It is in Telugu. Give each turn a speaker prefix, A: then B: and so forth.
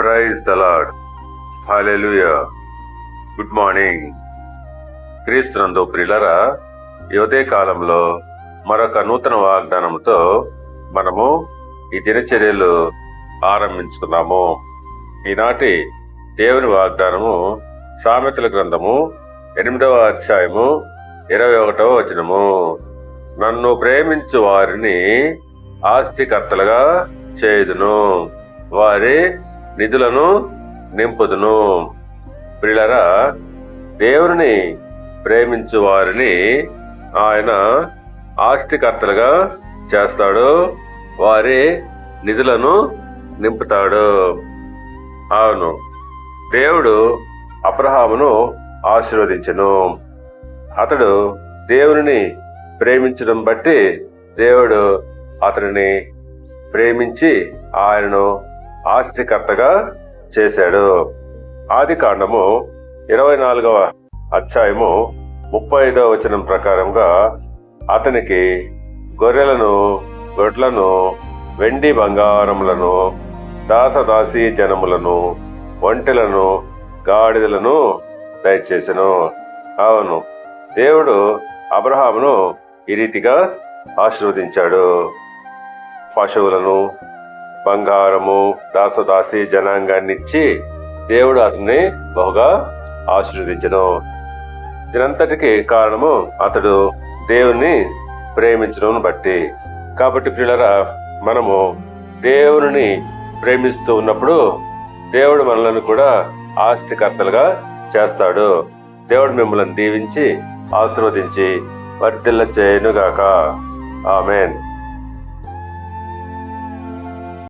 A: Praise the lord good morning క్రీస్తునందు ప్రిలరా యువతే కాలంలో మరొక నూతన వాగ్దానంతో మనము ఈ దినచర్యలు ఆరంభించుకున్నాము. ఈనాటి దేవుని వాగ్దానము సామెతల గ్రంథము ఎనిమిదవ అధ్యాయము ఇరవై ఒకటవ వచనము. నన్ను ప్రేమించు వారిని ఆస్తికర్తలుగా చేయుదును. వారి నిధులను నింపుదును. పిల్లరా దేవుని ప్రేమించు వారిని ఆయన ఆస్తికర్తలుగా చేస్తాడు. వారి నిధులను నింపుతాడు. అవును దేవుడు అబ్రహామును ఆశీర్వదించెను. అతడు దేవుని ప్రేమించడం బట్టి దేవుడు అతనిని ప్రేమించి ఆయనను ఆస్తికర్తగా చేశాడు. ఆది కాండము ఇరవై నాలుగవ అధ్యాయము ముప్పై ఐదవ వచనం ప్రకారంగా అతనికి గొర్రెలను గొడ్లను వెండి బంగారములను దాసదాసి జనములను ఒంటెలను గాడిదలను దయచేసెను. అవును దేవుడు అబ్రహామును ఈ రీతిగా ఆశీర్వదించాడు. పశువులను బంగారము దాసదాసి జనాంగాన్ని ఇచ్చి దేవుడు అతన్ని బహుగా ఆశీర్వదించను. దీనంతటికి కారణము అతడు దేవుని ప్రేమించడం బట్టి. కాబట్టి పిల్లరా మనము దేవుని ప్రేమిస్తూ ఉన్నప్పుడు దేవుడు మనలను కూడా ఆస్తికర్తలుగా చేస్తాడు. దేవుడు మిమ్మల్ని దీవించి ఆశీర్వదించి వర్తిల్ల చేయనుగాక ఆమెన్.